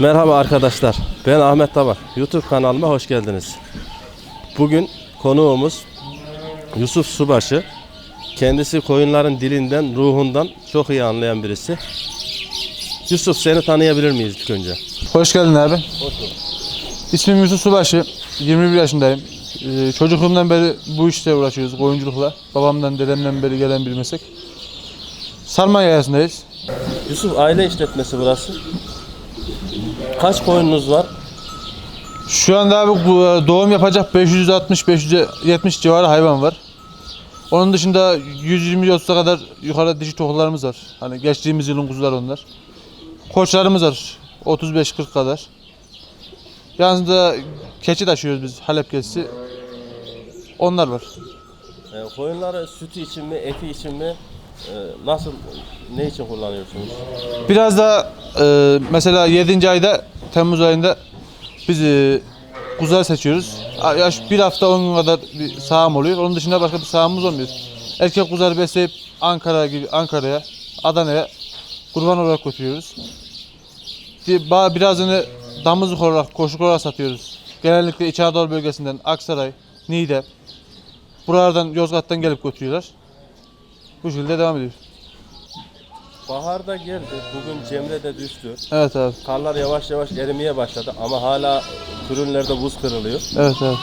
Merhaba arkadaşlar. Ben Ahmet Tabak. YouTube kanalıma hoş geldiniz. Bugün konuğumuz Yusuf Subaşı. Kendisi koyunların dilinden, ruhundan çok iyi anlayan birisi. Yusuf seni tanıyabilir miyiz ilk önce? Hoş geldin abi. İsmim Yusuf Subaşı. 21 yaşındayım. Ee, çocukluğumdan beri bu işte uğraşıyoruz, koyunculukla. Babamdan, dedemden beri gelen bir meslek. Sarma yayasındayız. Yusuf aile işletmesi burası. Kaç koyununuz var? Şu anda abi e, doğum yapacak 560-570 civarı hayvan var. Onun dışında 120-30'a kadar yukarıda dişi tohullarımız var. Hani geçtiğimiz yılın kuzuları onlar. Koçlarımız var 35-40 kadar. Yalnız da keçi taşıyoruz biz Halep keçisi. Onlar var. Ee, koyunları sütü için mi, eti için mi, e, nasıl, ne için kullanıyorsunuz? Biraz da e, mesela 7. ayda Temmuz ayında biz e, kuzular seçiyoruz. Yaş bir hafta 10 gün kadar bir sağım oluyor. Onun dışında başka bir sağımız olmuyor. Erkek kuzuları besleyip Ankara gibi Ankara'ya, Adana'ya kurban olarak götürüyoruz. Bir- ba- Birazını damızlık olarak, koşuk olarak satıyoruz. Genellikle İç Anadolu bölgesinden Aksaray, Niğde, buralardan Yozgat'tan gelip götürüyorlar. Bu şekilde devam ediyor. Baharda geldi, bugün Cemre'de düştü. Evet abi. Karlar yavaş yavaş erimeye başladı ama hala türünlerde buz kırılıyor. Evet evet.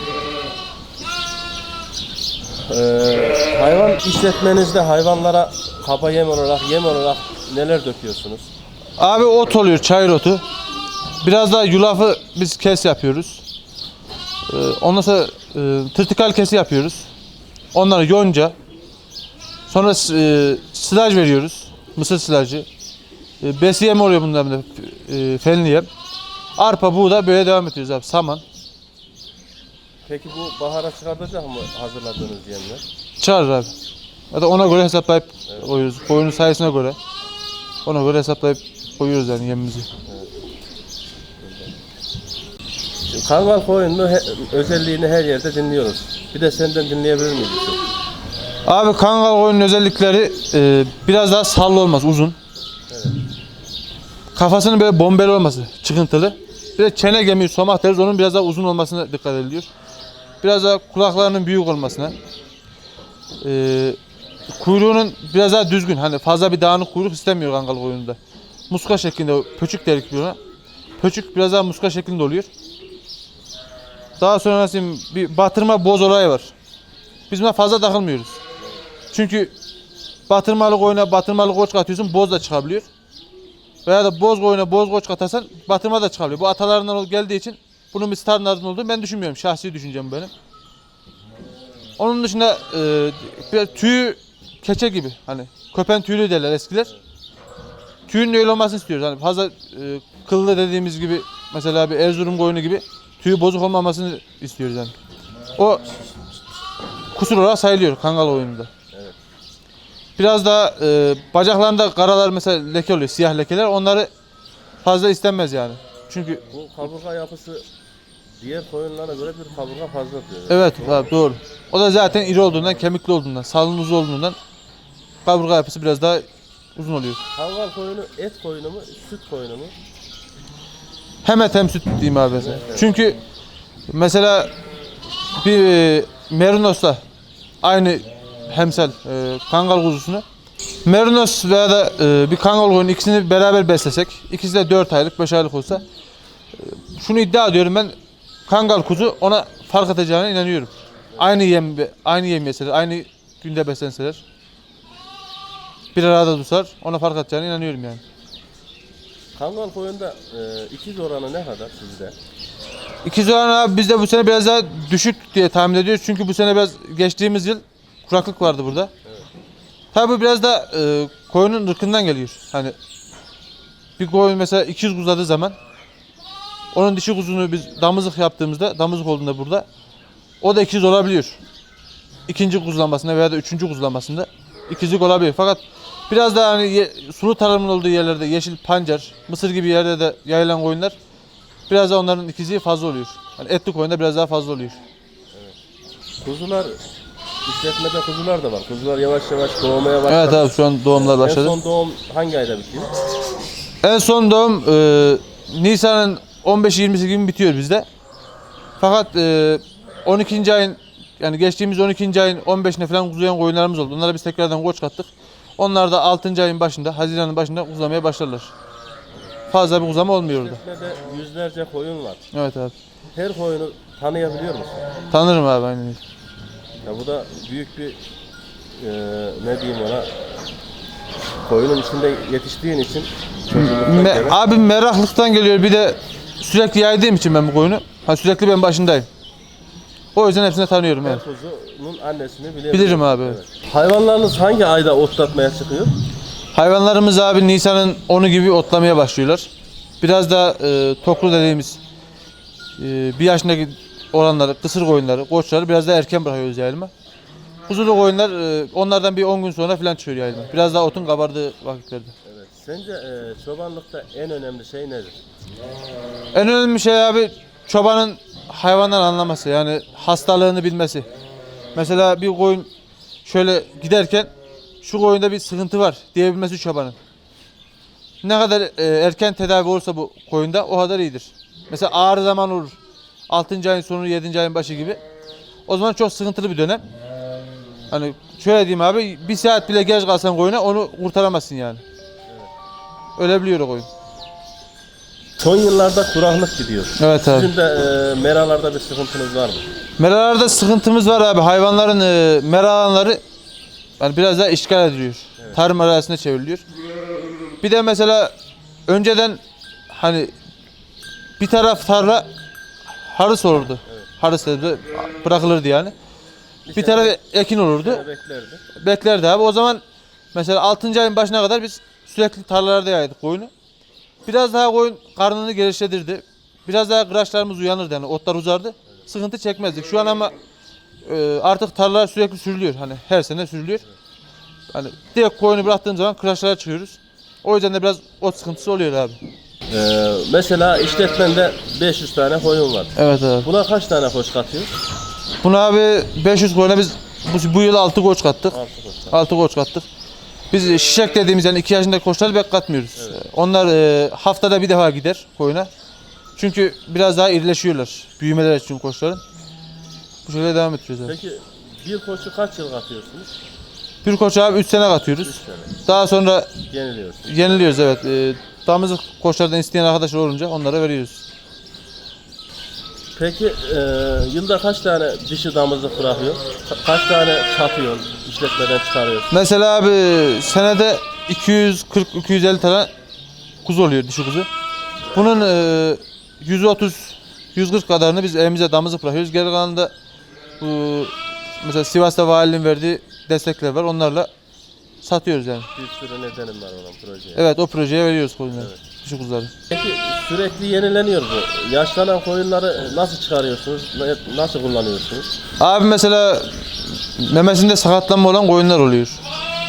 Ee, hayvan işletmenizde hayvanlara kaba yem olarak, yem olarak neler döküyorsunuz? Abi ot oluyor, çayır otu. Biraz daha yulafı biz kes yapıyoruz. Ee, ondan sonra e, tırtıkal kesi yapıyoruz. Onları yonca. Sonra e, silaj veriyoruz. Mısır silajı. E, besi yem oluyor bundan da. E, fenli yem. Arpa, buğday böyle devam ediyoruz abi. Saman. Peki bu bahara çıkartacak mı hazırladığınız yemler? Çağırır abi. Ya da ona göre hesaplayıp koyuyoruz. Koyunun sayısına göre. Ona göre hesaplayıp koyuyoruz yani yemimizi. Kangal koyunun he- özelliğini her yerde dinliyoruz. Bir de senden dinleyebilir miyiz? Abi kangal koyunun özellikleri e, biraz daha sallı olması, uzun. Kafasının böyle bombeli olması, çıkıntılı. Bir de çene gemiği, somak deriz, onun biraz daha uzun olmasına dikkat ediliyor. Biraz daha kulaklarının büyük olmasına. E, kuyruğunun biraz daha düzgün, hani fazla bir dağınık kuyruk istemiyor kangal koyununda. Muska şeklinde, pöçük derik bir ona. Pöçük biraz daha muska şeklinde oluyor. Daha sonra nasıl bir batırma boz olayı var. Biz buna fazla takılmıyoruz. Çünkü batırmalı koyuna batırmalı koç katıyorsun boz da çıkabiliyor. Veya da boz koyuna boz koç katarsan batırma da çıkabiliyor. Bu atalarından geldiği için bunun bir standartın olduğunu ben düşünmüyorum. Şahsi düşüncem benim. Onun dışında e, tüyü keçe gibi hani köpen tüylü derler eskiler. Tüyün öyle olmasını istiyoruz. Hani fazla e, kıllı dediğimiz gibi mesela bir Erzurum koyunu gibi tüyü bozuk olmamasını istiyoruz yani. O kusur olarak sayılıyor kangal oyununda. Biraz daha e, bacaklarında karalar mesela leke oluyor, siyah lekeler. Onları fazla istenmez yani. Çünkü Bu kaburga yapısı diğer koyunlara göre bir kaburga fazla diyor. evet abi, doğru. O da zaten iri olduğundan, kemikli olduğundan, salın uzun olduğundan kaburga yapısı biraz daha uzun oluyor. Kangal koyunu et koyunu mu, süt koyunu mu? Hem et hem süt diyeyim abi. mesela. Çünkü mesela bir e, merinosla aynı hemsel e, kangal kuzusunu merinos veya da e, bir kangal koyunu ikisini beraber beslesek ikisi de 4 aylık 5 aylık olsa e, şunu iddia ediyorum ben kangal kuzu ona fark atacağına inanıyorum. Aynı yem aynı yem yeseler, aynı günde beslenseler bir arada tutar ona fark atacağına inanıyorum yani. Kangal koyunda e, ikiz oranı ne kadar sizde? İkiz oran abi bizde bu sene biraz daha düşük diye tahmin ediyoruz. Çünkü bu sene biraz geçtiğimiz yıl kuraklık vardı burada. Tabi bu biraz da e, koyunun ırkından geliyor. Hani bir koyun mesela 200 kuzadığı zaman onun dişi kuzunu biz damızlık yaptığımızda damızlık olduğunda burada o da 200 olabiliyor. İkinci kuzulanmasında veya da üçüncü kuzulanmasında ikizlik olabiliyor. Fakat biraz daha hani ye- sulu tarımın olduğu yerlerde yeşil pancar, mısır gibi yerde de yayılan koyunlar biraz da onların ikizliği fazla oluyor. Hani etli koyunda biraz daha fazla oluyor. Kuzular, işletmede kuzular da var. Kuzular yavaş yavaş doğmaya başladı. Evet abi şu an doğumlar başladı. En son doğum hangi ayda bitiyor? En son doğum e, Nisan'ın 15-20'si gibi bitiyor bizde. Fakat e, 12. ayın yani geçtiğimiz 12. ayın 15'ine falan kuzuyan koyunlarımız oldu. Onlara biz tekrardan koç kattık. Onlar da 6. ayın başında, Haziran'ın başında kuzlamaya başlarlar. Fazla bir kuzlama olmuyor orada. İşletmede yüzlerce koyun var. Evet abi. Her koyunu tanıyabiliyor musun? Tanırım abi aynen. Ya bu da büyük bir e, ne diyeyim ona koyunun içinde yetiştiğin için Me- beri abi meraklıktan geliyor. Bir de sürekli yaydığım için ben bu koyunu. Ha sürekli ben başındayım. O yüzden hepsini tanıyorum yani. kuzunun annesini biliyorum. Bilirim abi, evet. Hayvanlarınız hangi ayda otlatmaya çıkıyor? Hayvanlarımız abi Nisan'ın 10'u gibi otlamaya başlıyorlar. Biraz da e, toklu dediğimiz e, bir yaşındaki olanları, kısır koyunları, koçları biraz da erken bırakıyoruz yayılma. Kuzulu koyunlar e, onlardan bir 10 gün sonra falan çıkıyor yayılma. Biraz daha otun kabardığı vakitlerde. Evet. Sence e, çobanlıkta en önemli şey nedir? En önemli şey abi çobanın hayvandan anlaması yani hastalığını bilmesi. Mesela bir koyun şöyle giderken şu koyunda bir sıkıntı var diyebilmesi çobanın. Ne kadar e, erken tedavi olursa bu koyunda o kadar iyidir. Mesela ağrı zaman olur. 6. ayın sonu 7. ayın başı gibi. O zaman çok sıkıntılı bir dönem. Hani şöyle diyeyim abi bir saat bile geç kalsan koyuna onu kurtaramazsın yani. Ölebiliyor o koyun. Son yıllarda kuraklık gidiyor. Evet abi. Sizin de e, meralarda bir sıkıntınız var mı? Meralarda sıkıntımız var abi. Hayvanların e, mera alanları yani biraz daha işgal ediliyor. Tarım arazisine çevriliyor. Bir de mesela önceden hani bir taraf tarla harıs olurdu. Harıs dedi, bırakılırdı yani. Bir taraf ekin olurdu. Beklerdi? Beklerdi abi. O zaman mesela 6. ayın başına kadar biz sürekli tarlalarda yaydık koyunu. Biraz daha koyun karnını geliştirdi. Biraz daha kıraçlarımız uyanırdı yani otlar uzardı. Sıkıntı çekmezdik. Şu an ama e, artık tarlalar sürekli sürülüyor. Hani her sene sürülüyor. Hani direkt koyunu bıraktığım zaman kıraçlara çıkıyoruz. O yüzden de biraz ot sıkıntısı oluyor abi. E, mesela işletmende 500 tane koyun var. Evet abi. Buna kaç tane koç katıyor? Buna abi 500 koyuna biz bu, bu yıl 6 koç kattık. 6 koç. 6 koç kattık. Biz şişek dediğimiz yani 2 yaşındaki koçları pek katmıyoruz. Onlar e, haftada bir defa gider koyuna. Çünkü biraz daha irileşiyorlar. Büyümeler için koçların. Bu şekilde devam ettiriyoruz abi. Peki bir koçu kaç yıl katıyorsunuz? Bir koça abi 3 sene katıyoruz. 3 sene. Daha sonra Yeniliyorsunuz. yeniliyoruz evet. E, damızlık koçlardan isteyen arkadaşlar olunca onlara veriyoruz. Peki e, yılda kaç tane dişi damızlık bırakıyor? Ka- kaç tane satıyorsun? işletmeden çıkarıyorsun? Mesela abi senede 240-250 tane kuzu oluyor dişi kuzu. Bunun e, 130 140 kadarını biz evimize damızlık bırakıyoruz. Geri kalanı da bu mesela Sivas'ta valinin verdiği destekler var. Onlarla satıyoruz yani. Bir sürü nedenim var olan projeye. Evet o projeye veriyoruz koyunları. Dişi kuzuları. Peki sürekli yenileniyor bu. Yaşlanan koyunları nasıl çıkarıyorsunuz? Nasıl kullanıyorsunuz? Abi mesela memesinde sakatlanma olan koyunlar oluyor.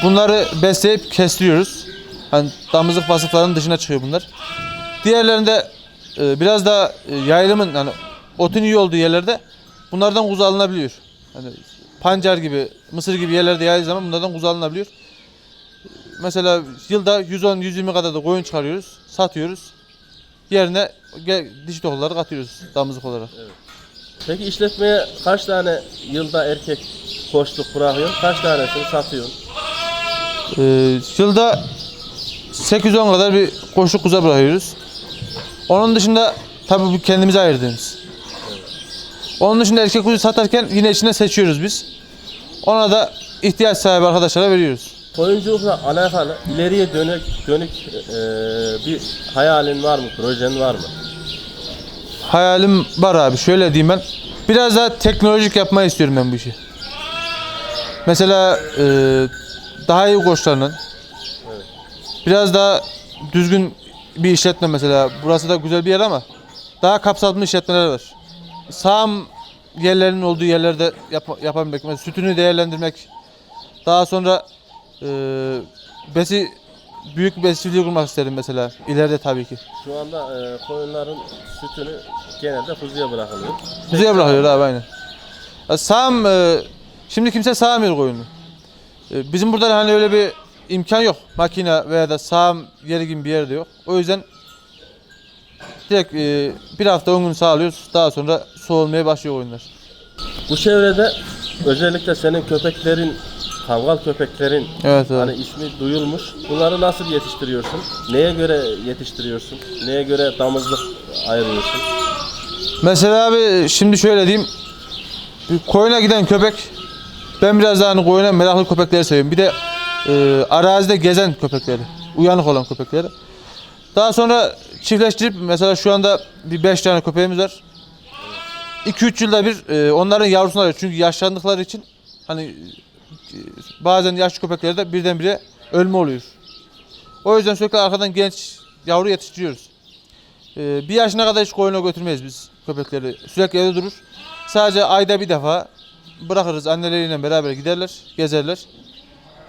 Bunları besleyip kestiriyoruz. Hani damızlık vasıflarının dışına çıkıyor bunlar. Diğerlerinde e, biraz daha e, yayılımın hani otun iyi olduğu yerlerde bunlardan kuzu alınabiliyor. Hani pancar gibi, mısır gibi yerlerde yayıldığı zaman bunlardan kuzu alınabiliyor. Mesela yılda 110-120 kadar da koyun çıkarıyoruz, satıyoruz. Yerine dişi tohulları katıyoruz damızlık olarak. Peki işletmeye kaç tane yılda erkek koçluk bırakıyor? Kaç tanesini satıyorsun? Ee, yılda 8-10 kadar bir koşu kuza bırakıyoruz. Onun dışında tabii bu kendimize ayırdığımız. Onun dışında erkek kuzu satarken yine içine seçiyoruz biz. Ona da ihtiyaç sahibi arkadaşlara veriyoruz. Koyunculukla alakalı ileriye dönük dönük e, bir hayalin var mı? Projen var mı? Hayalim var abi şöyle diyeyim ben. Biraz daha teknolojik yapmayı istiyorum ben bu işi. Mesela e, daha iyi koçlarının biraz daha düzgün bir işletme mesela. Burası da güzel bir yer ama daha kapsamlı işletmeler var. Sağım yerlerinin olduğu yerlerde yap, yapabilmek, mesela sütünü değerlendirmek. Daha sonra e, besi büyük bir besiciliği kurmak isterim mesela ileride tabii ki. Şu anda e, koyunların sütünü genelde kuzuya bırakılıyor. Kuzuya bırakıyor abi aynen. Ya sağım, e, şimdi kimse sağmıyor koyunu. E, bizim burada hani öyle bir imkan yok. Makine veya da sağım yeri gibi bir yerde yok. O yüzden Direkt e, bir hafta 10 gün sağlıyoruz. Daha sonra soğulmaya başlıyor koyunlar. Bu çevrede özellikle senin köpeklerin, kangal köpeklerin Evet abi. hani ismi duyulmuş. Bunları nasıl yetiştiriyorsun? Neye göre yetiştiriyorsun? Neye göre damızlık ayırıyorsun? Mesela abi şimdi şöyle diyeyim. Bir koyuna giden köpek ben biraz daha hani koyuna meraklı köpekleri seviyorum. Bir de e, arazide gezen köpekleri. Uyanık olan köpekleri. Daha sonra çiftleştirip mesela şu anda bir 5 tane köpeğimiz var. 2-3 yılda bir e, onların yavrusunu alıyoruz. Çünkü yaşlandıkları için hani bazen yaşlı köpeklerde birdenbire ölme oluyor. O yüzden sürekli arkadan genç yavru yetiştiriyoruz. Ee, bir yaşına kadar hiç koyuna götürmeyiz biz köpekleri. Sürekli evde durur. Sadece ayda bir defa bırakırız anneleriyle beraber giderler, gezerler.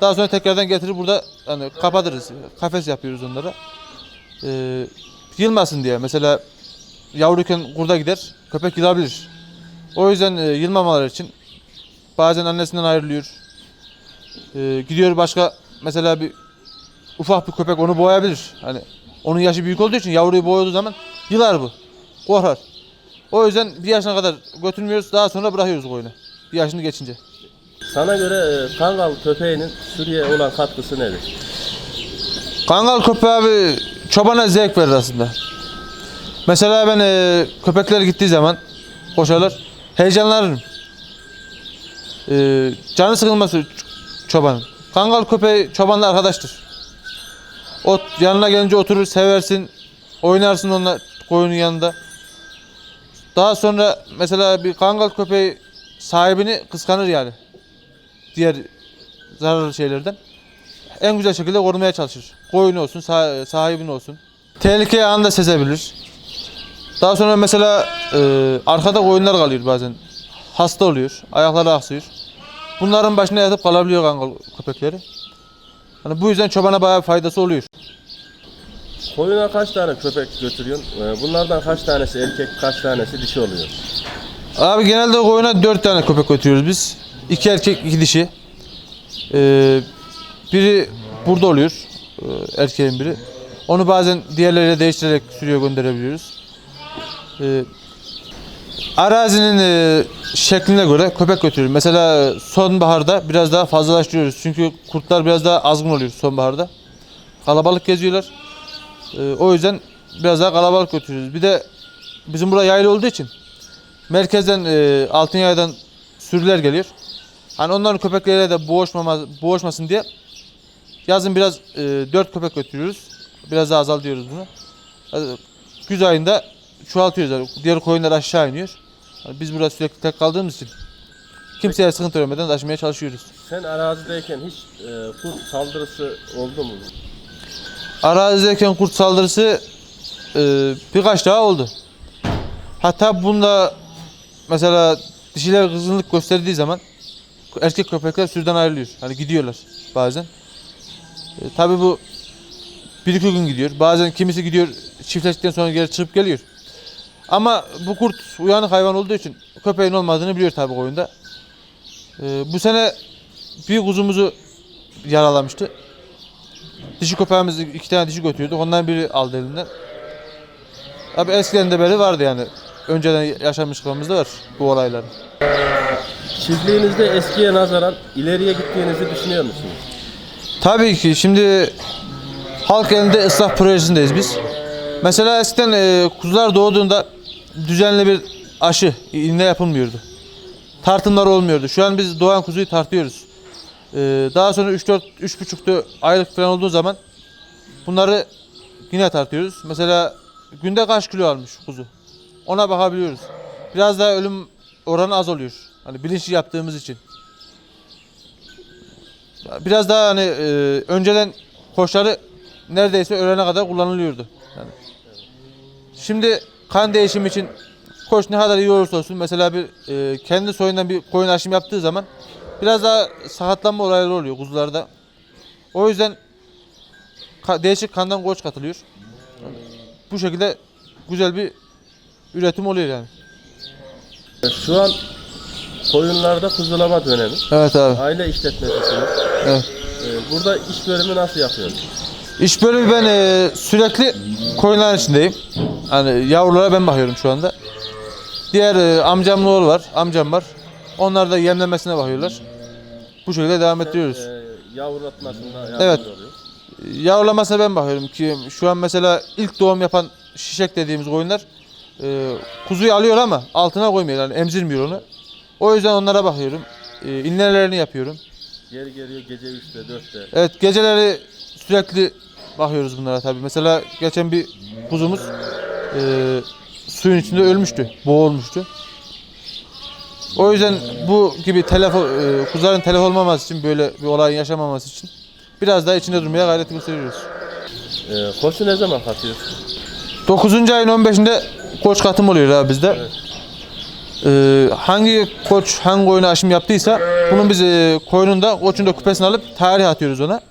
Daha sonra tekrardan getirir burada hani kapatırız. Kafes yapıyoruz onlara. Ee, yılmasın diye. Mesela yavruyken kurda gider, köpek yılabilir. O yüzden e, yılmamaları için bazen annesinden ayrılıyor. Ee, gidiyor başka mesela bir ufak bir köpek onu boğabilir. Hani onun yaşı büyük olduğu için yavruyu boğduğu zaman yılar bu. Korkar. O yüzden bir yaşına kadar götürmüyoruz. Daha sonra bırakıyoruz koyunu. Bir yaşını geçince. Sana göre e, kangal köpeğinin sürüye olan katkısı nedir? Kangal köpeği abi çobana zevk verir aslında. Mesela ben e, köpekler gittiği zaman koşarlar. Heyecanlanırım. E, canı sıkılması çobanın. Kangal köpeği çobanla arkadaştır. Ot, yanına gelince oturur seversin. Oynarsın onunla koyunun yanında. Daha sonra mesela bir kangal köpeği sahibini kıskanır yani. Diğer zararlı şeylerden en güzel şekilde korumaya çalışır. Koyun olsun, sah- sahibin olsun. Tehlikeyi anında sezebilir. Daha sonra mesela e, arkada koyunlar kalıyor bazen. Hasta oluyor, ayakları aksıyor. Bunların başına yatıp kalabiliyor kangal köpekleri. Hani bu yüzden çobana bayağı faydası oluyor. Koyuna kaç tane köpek götürüyorsun? E, Bunlardan kaç tanesi erkek, kaç tanesi dişi oluyor? Abi genelde koyuna 4 tane köpek götürüyoruz biz. 2 erkek, 2 dişi. Ee, biri burada oluyor. ee, erkeğin biri. Onu bazen diğerleriyle değiştirerek sürüye gönderebiliyoruz. Ee, arazinin e, şekline göre köpek götürüyoruz. Mesela sonbaharda biraz daha fazlalaştırıyoruz. Çünkü kurtlar biraz daha azgın oluyor sonbaharda. Kalabalık geziyorlar. Ee, o yüzden biraz daha kalabalık götürüyoruz. Bir de bizim burada yaylı olduğu için merkezden e, Altınyaya'dan sürüler geliyor. Hani onların köpekleriyle de boğuşmama, boğuşmasın diye yazın biraz e, 4 köpek götürüyoruz. Biraz daha azaltıyoruz bunu. Yani güz ayında çoğaltıyoruz. Diğer koyunlar aşağı iniyor. Yani biz burada sürekli tek kaldığımız için kimseye sıkıntı vermeden taşımaya çalışıyoruz. Sen arazideyken hiç e, kurt saldırısı oldu mu? Arazideyken kurt saldırısı e, birkaç daha oldu. Hatta bunda mesela dişiler kızgınlık gösterdiği zaman erkek köpekler sürüden ayrılıyor. Hani gidiyorlar bazen. E, Tabi bu bir iki gün gidiyor. Bazen kimisi gidiyor çiftleştikten sonra geri çıkıp geliyor. Ama bu kurt uyanık hayvan olduğu için köpeğin olmadığını biliyor tabi koyunda. E, bu sene bir kuzumuzu yaralamıştı. Dişi köpeğimiz iki tane dişi götürdük. Ondan biri aldı elinden. Abi eskiden de beri vardı yani. Önceden yaşamışlığımızda var bu olaylar. Çiftliğinizde eskiye nazaran ileriye gittiğinizi düşünüyor musunuz? Tabii ki şimdi halk elinde ıslah projesindeyiz biz. Mesela eskiden e, kuzular doğduğunda düzenli bir aşı iğne yapılmıyordu. Tartımlar olmuyordu. Şu an biz doğan kuzuyu tartıyoruz. E, daha sonra 3-4 3,5 aylık falan olduğu zaman bunları yine tartıyoruz. Mesela günde kaç kilo almış kuzu? Ona bakabiliyoruz. Biraz daha ölüm oranı az oluyor. Hani bilinçli yaptığımız için. Biraz daha hani e, önceden koçları neredeyse ölene kadar kullanılıyordu. Yani. Şimdi kan değişimi için koç ne kadar iyi olursa olsun mesela bir e, kendi soyundan bir koyun aşım yaptığı zaman biraz daha sakatlanma olayları oluyor kuzularda. O yüzden ka- değişik kandan koç katılıyor. Bu şekilde güzel bir üretim oluyor yani. Şu an koyunlarda kuzulama dönemi. Evet abi. Aile işletmecisiniz. Evet. E, Burada iş bölümü nasıl yapıyorsunuz? İş bölümü ben e, sürekli koyunların içindeyim. Hani yavrulara ben bakıyorum şu anda. Diğer e, amcamın oğlu var, amcam var. Onlar da yemlemesine bakıyorlar. Bu şekilde devam ettiriyoruz. Yavrulatmasında yardımcı Evet. oluyor. Yavrulamasına ben bakıyorum ki şu an mesela ilk doğum yapan şişek dediğimiz koyunlar e, kuzuyu alıyor ama altına koymuyor yani emzirmiyor onu. O yüzden onlara bakıyorum. E, inlemelerini yapıyorum. Geri geliyor gece 3'te 4'te. Evet geceleri sürekli bakıyoruz bunlara tabii. Mesela geçen bir kuzumuz e, suyun içinde ölmüştü, boğulmuştu. O yüzden bu gibi telef e, kuzuların telef olmaması için böyle bir olayın yaşamaması için biraz daha içinde durmaya gayret gösteriyoruz. Ee, koçu ne zaman katıyorsun? 9. ayın 15'inde koç katım oluyor abi bizde. Ee, hangi koç hangi koyuna aşım yaptıysa bunun biz e, koyunun da koçun da küpesini alıp tarih atıyoruz ona.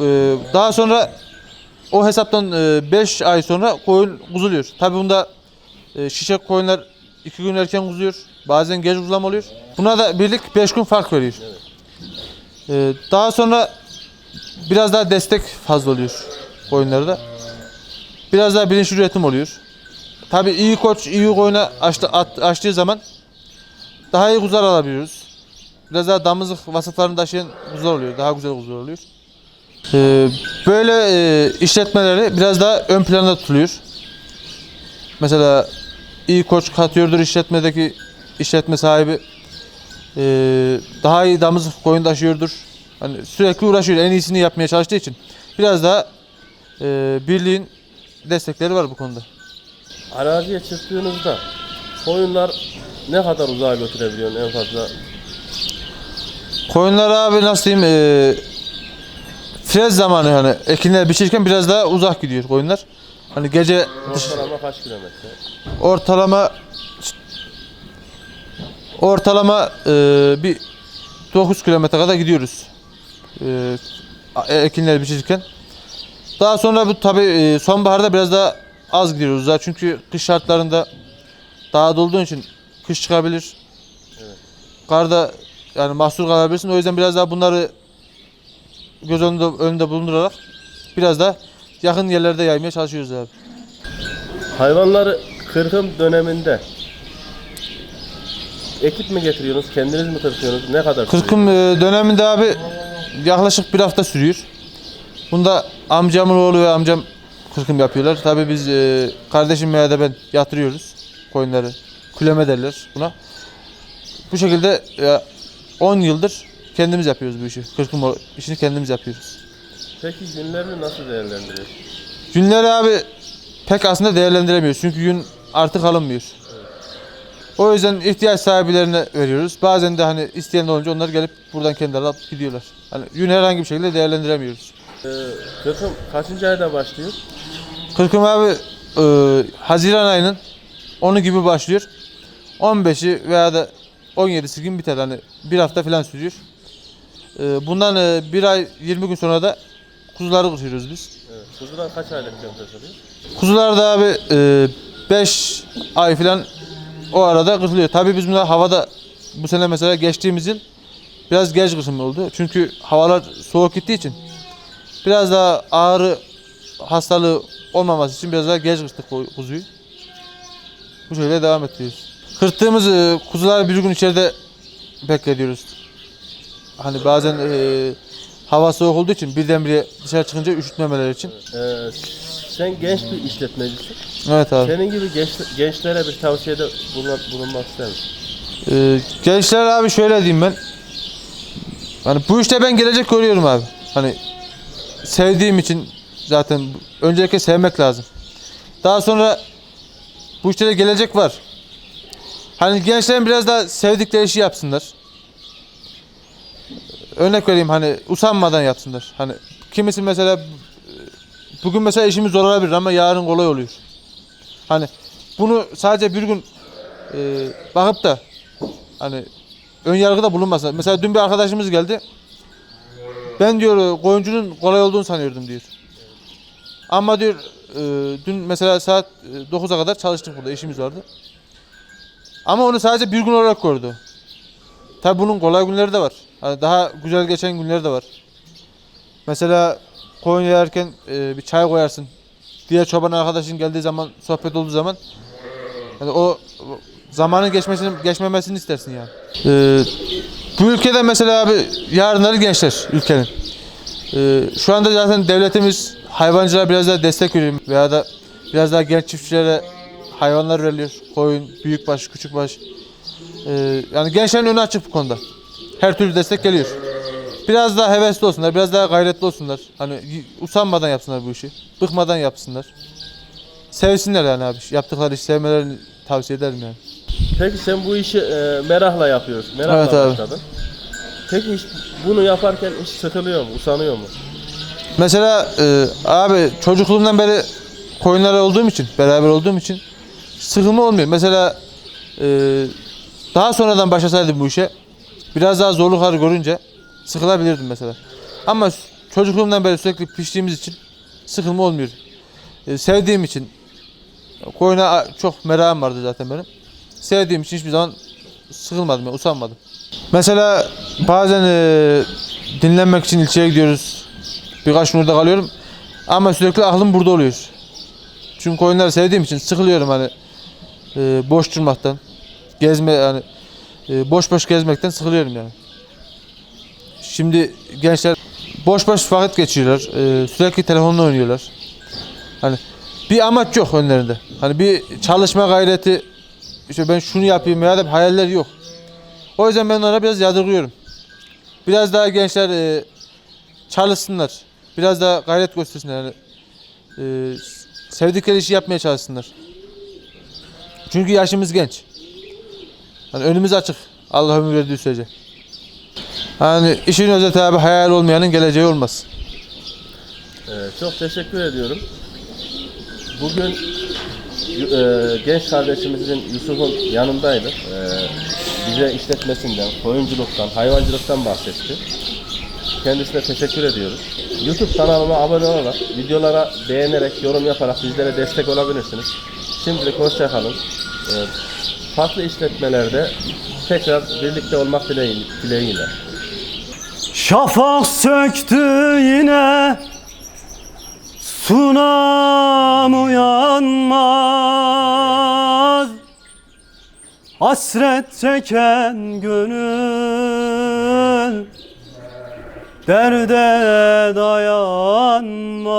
Ee, daha sonra o hesaptan 5 ay sonra koyun kuzuluyor. Tabi bunda e, şişek koyunlar 2 gün erken kuzuyor. Bazen geç kuzulam oluyor. Buna da birlik 5 gün fark veriyor. Ee, daha sonra biraz daha destek fazla oluyor koyunlarda. Biraz daha bilinç üretim oluyor. Tabii iyi koç iyi koyuna açtı, açtığı zaman daha iyi kuzular alabiliyoruz. Biraz daha damızlık vasıflarını taşıyan kuzular oluyor. Daha güzel kuzular oluyor. Ee, böyle e, işletmeleri biraz daha ön planda tutuluyor. Mesela iyi koç katıyordur işletmedeki işletme sahibi. Ee, daha iyi damızlık koyun taşıyordur. Hani sürekli uğraşıyor. En iyisini yapmaya çalıştığı için. Biraz daha e, birliğin destekleri var bu konuda. Araziye çıktığınızda koyunlar ne kadar uzağa götürebiliyorsun en fazla? Koyunlar abi nasıl diyeyim e, frez zamanı hani ekinler biçilirken biraz daha uzak gidiyor koyunlar. Hani gece dış, Ortalama kaç kilometre? ortalama ortalama e, bir 9 kilometre kadar gidiyoruz. E, ekinler biçilirken. Daha sonra bu tabi e, sonbaharda biraz daha az gidiyoruz daha çünkü kış şartlarında dağda olduğun için kış çıkabilir. Karda yani mahsur kalabilirsin. O yüzden biraz daha bunları göz önünde, önünde bulundurarak biraz daha yakın yerlerde yaymaya çalışıyoruz abi. Hayvanları kırkım döneminde ekip mi getiriyorsunuz, kendiniz mi kırkıyorsunuz? Ne kadar sürüyor? Kırkım e, döneminde abi yaklaşık bir hafta sürüyor. Bunda amcamın oğlu ve amcam kırkım yapıyorlar. Tabii biz e, kardeşim veya da ben yatırıyoruz koyunları. Küleme derler buna. Bu şekilde e, 10 yıldır kendimiz yapıyoruz bu işi. Kırkım işini kendimiz yapıyoruz. Peki günlerini nasıl değerlendiriyorsun? Günleri abi pek aslında değerlendiremiyoruz. Çünkü gün artık alınmıyor. O yüzden ihtiyaç sahiplerine veriyoruz. Bazen de hani isteyen olunca onlar gelip buradan kendileri alıp gidiyorlar. Hani gün herhangi bir şekilde değerlendiremiyoruz. Ee, kırkım kaçıncı ayda başlıyor? Kırkım abi e, Haziran ayının 10'u gibi başlıyor. 15'i veya da 17'si gün biter. Hani bir hafta falan sürüyor. E, bundan e, bir ay 20 gün sonra da kuzuları kırıyoruz biz. Evet. Kuzular kaç aylık oluyor? Kuzular da abi 5 ay falan o arada kırılıyor. Tabii biz bunlar havada bu sene mesela geçtiğimiz yıl biraz geç kısım oldu. Çünkü havalar soğuk gittiği için biraz daha ağrı hastalığı olmaması için biraz daha geç kırdık bu kuzuyu. Bu şekilde devam ediyoruz. Kırttığımız e, kuzuları bir gün içeride bekletiyoruz. Hani bazen e, hava soğuk olduğu için birdenbire dışarı çıkınca üşütmemeleri için. Ee, sen genç bir işletmecisin. Evet abi. Senin gibi genç, gençlere bir tavsiyede bulun, bulunmak ister misin? Ee, gençler abi şöyle diyeyim ben. Hani bu işte ben gelecek görüyorum abi. Hani sevdiğim için zaten öncelikle sevmek lazım. Daha sonra bu işte de gelecek var. Hani gençlerin biraz daha sevdikleri işi yapsınlar. Örnek vereyim hani usanmadan yapsınlar. Hani kimisi mesela bugün mesela işimiz zor olabilir ama yarın kolay oluyor. Hani bunu sadece bir gün e, bakıp da hani ön yargıda bulunmasın. Mesela dün bir arkadaşımız geldi. Ben diyor koyuncunun kolay olduğunu sanıyordum diyor. Ama diyor e, dün mesela saat e, 9'a kadar çalıştık burada işimiz vardı. Ama onu sadece bir gün olarak gördü. Tabi bunun kolay günleri de var. Hani daha güzel geçen günleri de var. Mesela koyun yerken e, bir çay koyarsın. diğer çoban arkadaşın geldiği zaman sohbet olduğu zaman yani o zamanın geçmesini geçmemesini istersin yani. Ee, bu ülkede mesela abi yarınları gençler ülkenin. Ee, şu anda zaten devletimiz hayvancılığa biraz daha destek veriyor veya da biraz daha genç çiftçilere hayvanlar veriliyor. Koyun, büyükbaş, küçükbaş. Ee, yani gençlerin önü açık bu konuda. Her türlü destek geliyor. Biraz daha hevesli olsunlar, biraz daha gayretli olsunlar. Hani usanmadan yapsınlar bu işi. Bıkmadan yapsınlar. Sevsinler yani abi. Yaptıkları işi sevmelerini tavsiye ederim yani. Peki sen bu işi e, merakla yapıyorsun. Merakla Evet abi. başladın. Peki hiç bunu yaparken hiç sıkılıyor mu? Usanıyor mu? Mesela e, abi çocukluğumdan beri koyunlarla olduğum için, beraber olduğum için sıkılma olmuyor. Mesela e, daha sonradan başlasaydım bu işe biraz daha zorlukları görünce sıkılabilirdim mesela. Ama çocukluğumdan beri sürekli piştiğimiz için sıkılma olmuyor. E, sevdiğim için koyuna çok merakım vardı zaten benim. Sevdiğim için hiçbir zaman sıkılmadım, yani, usanmadım. Mesela bazen e, dinlenmek için ilçeye gidiyoruz. Birkaç gün orada kalıyorum. Ama sürekli aklım burada oluyor. Çünkü koyunları sevdiğim için sıkılıyorum hani e, boş durmaktan. Gezme yani e, boş boş gezmekten sıkılıyorum yani. Şimdi gençler boş boş vakit geçiriyorlar. E, sürekli telefonla oynuyorlar. Hani bir amaç yok önlerinde. Hani bir çalışma gayreti işte ben şunu yapayım ya da hayaller yok. O yüzden ben onlara biraz yadırgıyorum. Biraz daha gençler e, çalışsınlar. Biraz daha gayret göstersinler. Yani, sevdikleri işi yapmaya çalışsınlar. Çünkü yaşımız genç. Hani önümüz açık. Allah ömür verdiği sürece. Hani işin özeti abi hayal olmayanın geleceği olmaz. Ee, çok teşekkür ediyorum. Bugün e, genç kardeşimizin Yusuf'un yanındaydı. Ee, bize işletmesinden, koyunculuktan, hayvancılıktan bahsetti. Kendisine teşekkür ediyoruz. YouTube kanalıma abone olarak, videolara beğenerek, yorum yaparak bizlere destek olabilirsiniz. Şimdilik hoşça kalın. Farklı işletmelerde tekrar birlikte olmak dileği- dileğiyle. Şafak söktü yine. Sunam uyanmaz. Hasret çeken gönül. Derde dayanmaz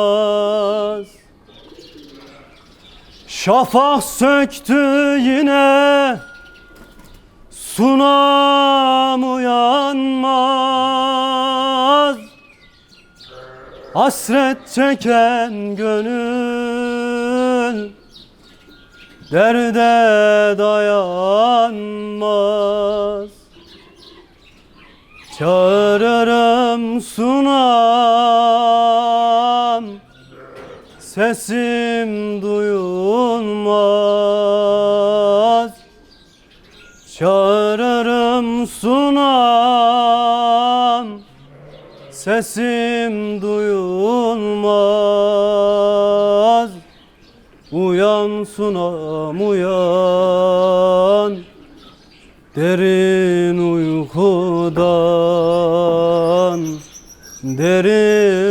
Şafak söktü yine. Sunam uyanmaz. Hasret çeken gönül Derde dayanmaz. Çağırırım sunam. Sesim duyulmaz Çağırırım sunam Sesim duyulmaz. Uyan sunam uyan. Derin uykudan Derin